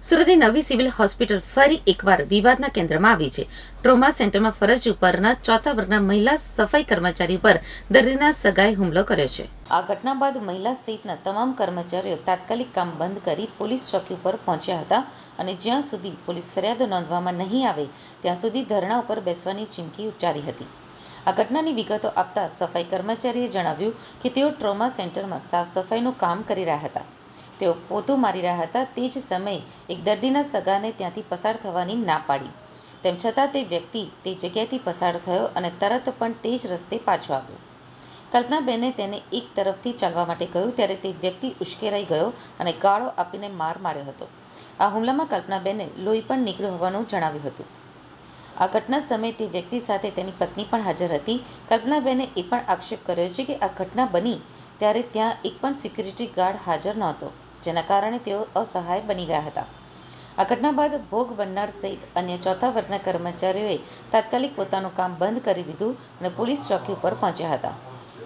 સુરતની નવી civil hospital ફરી એકવાર વિવાદના કેન્દ્રમાં આવી છે. ટ્રોમા સેન્ટરમાં ફરજ ઉપરના ચોથા વર્ગના મહિલા સફાઈ કર્મચારી પર દર્દીના સગાએ હુમલો કર્યો છે. આ ઘટના બાદ મહિલા સહિતના તમામ કર્મચારીઓ તાત્કાલિક કામ બંધ કરી પોલીસ ચોકી ઉપર પહોંચ્યા હતા અને જ્યાં સુધી પોલીસ ફરિયાદ નોંધવામાં નહીં આવે, ત્યાં સુધી ધરણા ઉપર બેસવાની ચીમકી ઉચ્ચારી હતી. આ ઘટનાની વિગતો આપતા સફાઈ કર્મચારીએ જણાવ્યું કે તેઓ ટ્રોમા સેન્ટરમાં સાફ સફાઈનું કામ કરી રહ્યા હતા. તેઓ પોતું મારી રહ્યા હતા તે જ સમયે એક દર્દીના સગાને ત્યાંથી પસાર થવાની ના પાડી. તેમ છતાં તે વ્યક્તિ તે જગ્યાએથી પસાર થયો અને તરત પણ તે જ રસ્તે પાછો આવ્યો. કલ્પનાબેને તેને એક તરફથી ચાલવા માટે કહ્યું ત્યારે તે વ્યક્તિ ઉશ્કેરાઈ ગયો અને ગાળો આપીને માર માર્યો હતો. આ હુમલામાં કલ્પનાબેને લોહી પણ નીકળ્યું હોવાનું જણાવ્યું હતું. આ ઘટના સમયે તે વ્યક્તિ સાથે તેની પત્ની પણ હાજર હતી. કલ્પનાબેને એ પણ આક્ષેપ કર્યો છે કે આ ઘટના બની ત્યારે ત્યાં એક પણ સિક્યુરિટી ગાર્ડ હાજર નહોતો, જેના કારણે તેઓ અસહાય બની ગયા હતા. આ ઘટના બાદ ભોગ બનનાર સહિત અન્ય ચોથા વર્ગના કર્મચારીઓએ તાત્કાલિક પોતાનું કામ બંધ કરી દીધું અને પોલીસ ચોકી ઉપર પહોંચ્યા હતા.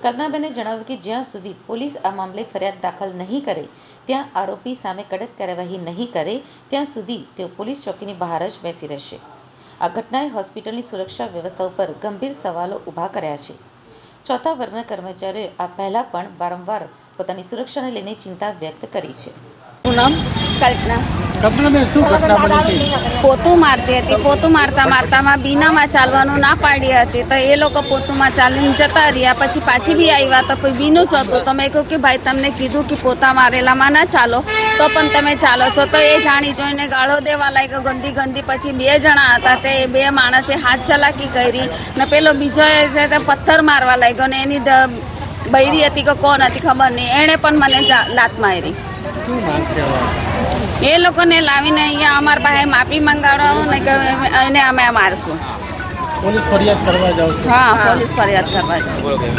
કલ્પનાબેને જણાવ્યું કે જ્યાં સુધી પોલીસ આ મામલે ફરિયાદ દાખલ નહીં કરે, ત્યાં આરોપી સામે કડક કાર્યવાહી નહીં કરે, ત્યાં સુધી તેઓ પોલીસ ચોકીની બહાર જ બેસી રહેશે. આ ઘટનાએ હોસ્પિટલની સુરક્ષા વ્યવસ્થા ઉપર ગંભીર સવાલો ઊભા કર્યા છે. ચોથા વર્ગના કર્મચારીઓએ આ પહેલા પણ વારંવાર પોતાની સુરક્ષાને લઈને ચિંતા વ્યક્ત કરી છે. નામ કલ્પના. કલ્પનાબેન શું ઘટના બની હતી? પોતું મારતી હતી પોતું મારતા મારતામાં બીનામાં ચાલવાનું ના પાડી હતી. તો એ લોકો પોતુમાં ચાલીને જતા રહ્યા. પછી પાછી બી આવ્યા તો કોઈ બીનું જ હતું. તો મેં કહ્યું કે ભાઈ તમને કીધું કે પોતા મારેલામાં ના ચાલો. તો પણ તમે ચાલો છો. તો એ જાણી જોઈને ગાળો દેવા લાગ્યો. ગંદી ગંદી. પછી બે જણા હતા. તે બે માણસે હાથ ચલાકી કરી. ને પેલો બીજો છે તે પથ્થર મારવા લાગ્યો. ને એની બૈરી હતી કે કોણ હતી ખબર નહીં. એણે પણ મને જા- લાત મારી? એ લોકોને લાવીને અહીંયા અમારા પાસે માફી મંગાડો ને કે એને અમે મારશું. પોલીસ ફરિયાદ કરવા જાવ હા પોલીસ ફરિયાદ કરવા જાય